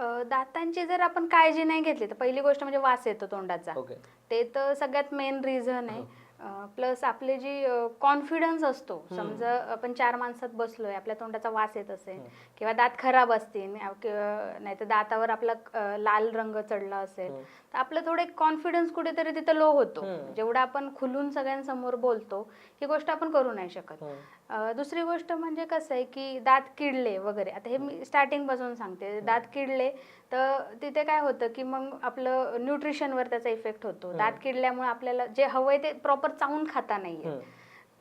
अ, दातांची जर आपण काळजी नाही घेतली तर पहिली गोष्ट म्हणजे वास येतो तोंडाचा. ओके. ते तर सगळ्यात मेन रिझन आहे. प्लस आपले जी कॉन्फिडन्स असतो. समजा आपण चार माणसात बसलोय आपल्या तोंडाचा वास येत असेल किंवा दात खराब असतील नाही तर दातावर आपला लाल रंग चढला असेल तर आपलं थोडं कॉन्फिडन्स कुठेतरी तिथं लो होतो. जेवढं आपण खुलून सगळ्यांसमोर बोलतो ही गोष्ट आपण करू नाही शकत. दुसरी गोष्ट म्हणजे कसं आहे की दात किडले वगैरे आता हे मी स्टार्टिंगपासून सांगते. दात किडले तर तिथे काय होतं की मग आपलं न्यूट्रिशनवर त्याचा इफेक्ट होतो. दात किडल्यामुळे आपल्याला जे हवंय ते प्रॉपर चावून खाता नाहीये.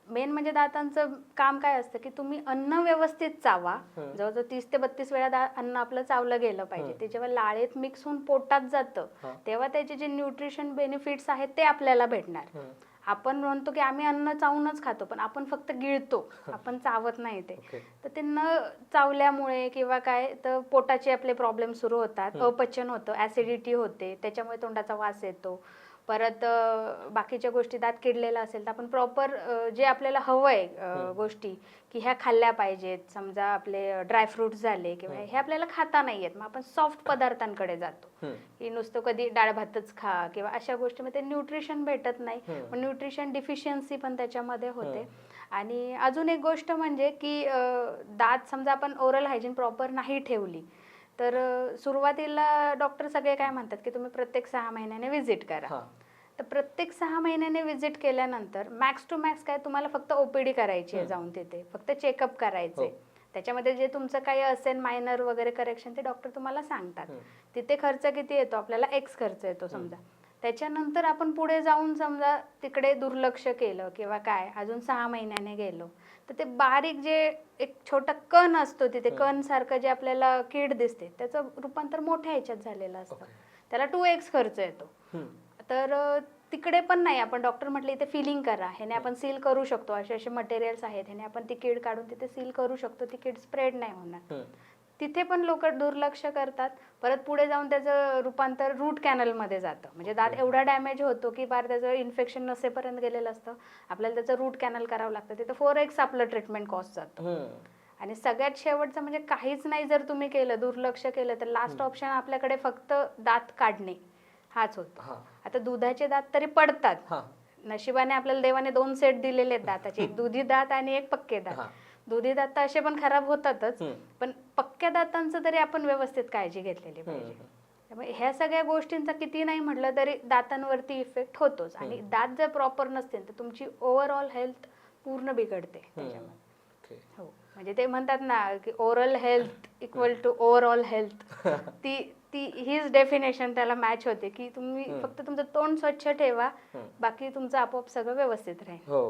मेन म्हणजे दातांचं काम काय असतं की तुम्ही अन्न व्यवस्थित चावा. जवळजवळ तीस ते बत्तीस वेळा अन्न आपलं चावलं गेलं पाहिजे. ते जेव्हा लाळेत मिक्स होऊन पोटात जातं. तेव्हा त्याचे जे न्यूट्रिशन बेनिफिट्स आहेत ते आपल्याला भेटणार. आपण म्हणतो की आम्ही अन्न चावूनच खातो पण आपण फक्त गिळतो. आपण चावत नाही ते. तर ते न चावल्यामुळे किंवा काय तर पोटाचे आपले प्रॉब्लेम सुरू होतात. अपचन होतं ऍसिडिटी होते. त्याच्यामुळे तोंडाचा वास येतो. परत बाकीच्या गोष्टी दात किडलेला असेल तर आपण प्रॉपर जे आपल्याला हवंय अं, गोष्टी की ह्या खाल्ल्या पाहिजेत. समजा आपले ड्रायफ्रुट्स झाले किंवा हे. आपल्याला खाता नाही येत मग आपण सॉफ्ट पदार्थांकडे जातो. हम्म. की नुसतं कधी डाळ भातच खा किंवा अशा गोष्टीमध्ये न्यूट्रिशन भेटत नाही. मग न्यूट्रिशन डिफिशियन्सी पण त्याच्यामध्ये होते. आणि अजून एक गोष्ट म्हणजे की दात समजा आपण ओरल हायजीन प्रॉपर नाही ठेवली तर सुरुवातीला डॉक्टर सगळे काय म्हणतात की तुम्ही प्रत्येक सहा महिन्याने व्हिजिट करा. तर प्रत्येक सहा महिन्याने व्हिजिट केल्यानंतर मॅक्स टू मॅक्स काय तुम्हाला फक्त ओपीडी करायची आहे जाऊन तिथे. फक्त चेकअप करायचे. हो. त्याच्यामध्ये जे तुमचं काही असेल मायनर वगैरे करेक्शन ते डॉक्टर तुम्हाला सांगतात. तिथे खर्च किती येतो? आपल्याला एक्स खर्च येतो समजा. त्याच्यानंतर आपण पुढे जाऊन समजा तिकडे दुर्लक्ष केलं किंवा काय अजून सहा महिन्याने गेलो तर ते बारीक जे एक छोटा कण असतो तिथे कण सारखं जे आपल्याला कीड दिसते त्याचं रूपांतर मोठ्या ह्याच्यात झालेलं असतं. त्याला टू एक्स खर्च येतो. तर तिकडे पण नाही आपण डॉक्टर म्हटले इथे फिलिंग करा ह्याने आपण सील करू शकतो असे असे मटेरियल्स आहेत ह्याने आपण ती कीड काढून तिथे सील करू शकतो ती कीड स्प्रेड नाही होणार. तिथे पण लोक दुर्लक्ष करतात. परत पुढे जाऊन त्याचं रूपांतर रूट कॅनलमध्ये जातं. म्हणजे दात एवढा डॅमेज होतो की बार त्याचं इन्फेक्शन नसेपर्यंत गेलेलं असतं. आपल्याला त्याचं रूट कॅनल करावं लागतं. तिथं फोर एक्स आपलं ट्रीटमेंट कॉस्ट जातं. आणि सगळ्यात शेवटचं म्हणजे काहीच नाही जर तुम्ही केलं दुर्लक्ष केलं तर लास्ट ऑप्शन आपल्याकडे फक्त दात काढणे. हाच होतो. आता दुधाचे दात तरी पडतात. नशिबाने आपल्याला देवाने दोन सेट दिलेले आहेत दाताचे. एक दुधी दात आणि एक पक्के दात. दुधी दात असे पण खराब होतातच. पण पक्क्या दातांचं तरी आपण व्यवस्थित काळजी घेतलेली पाहिजे. त्यामुळे ह्या सगळ्या गोष्टींचा किती नाही म्हटलं तरी दातांवरती इफेक्ट होतोच. आणि दात जर प्रॉपर नसतील तर तुमची ओव्हरऑल हेल्थ पूर्ण बिघडते हो. म्हणजे ते म्हणतात ना की oral health equal to overall health ती ती हीच डेफिनेशन त्याला मॅच होते की तुम्ही फक्त तुमचं तोंड स्वच्छ ठेवा बाकी तुमचं आपोआप सगळं व्यवस्थित राहील. हो.